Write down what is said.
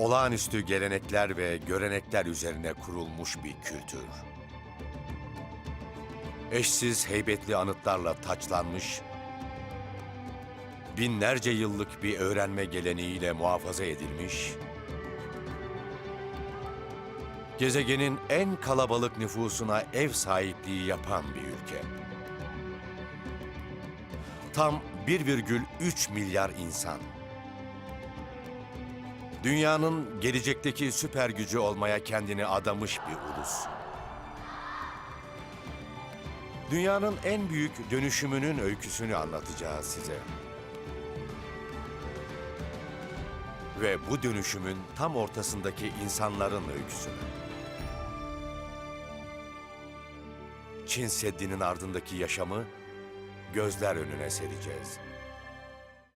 olağanüstü gelenekler ve görenekler üzerine kurulmuş bir kültür. Eşsiz heybetli anıtlarla taçlanmış, binlerce yıllık bir öğrenme geleneğiyle muhafaza edilmiş, gezegenin en kalabalık nüfusuna ev sahipliği yapan bir ülke. Tam 1,3 milyar insan. Dünyanın gelecekteki süper gücü olmaya kendini adamış bir ulus. Dünyanın en büyük dönüşümünün öyküsünü anlatacağız size. Ve bu dönüşümün tam ortasındaki insanların öyküsünü. Çin Seddi'nin ardındaki yaşamı gözler önüne sereceğiz.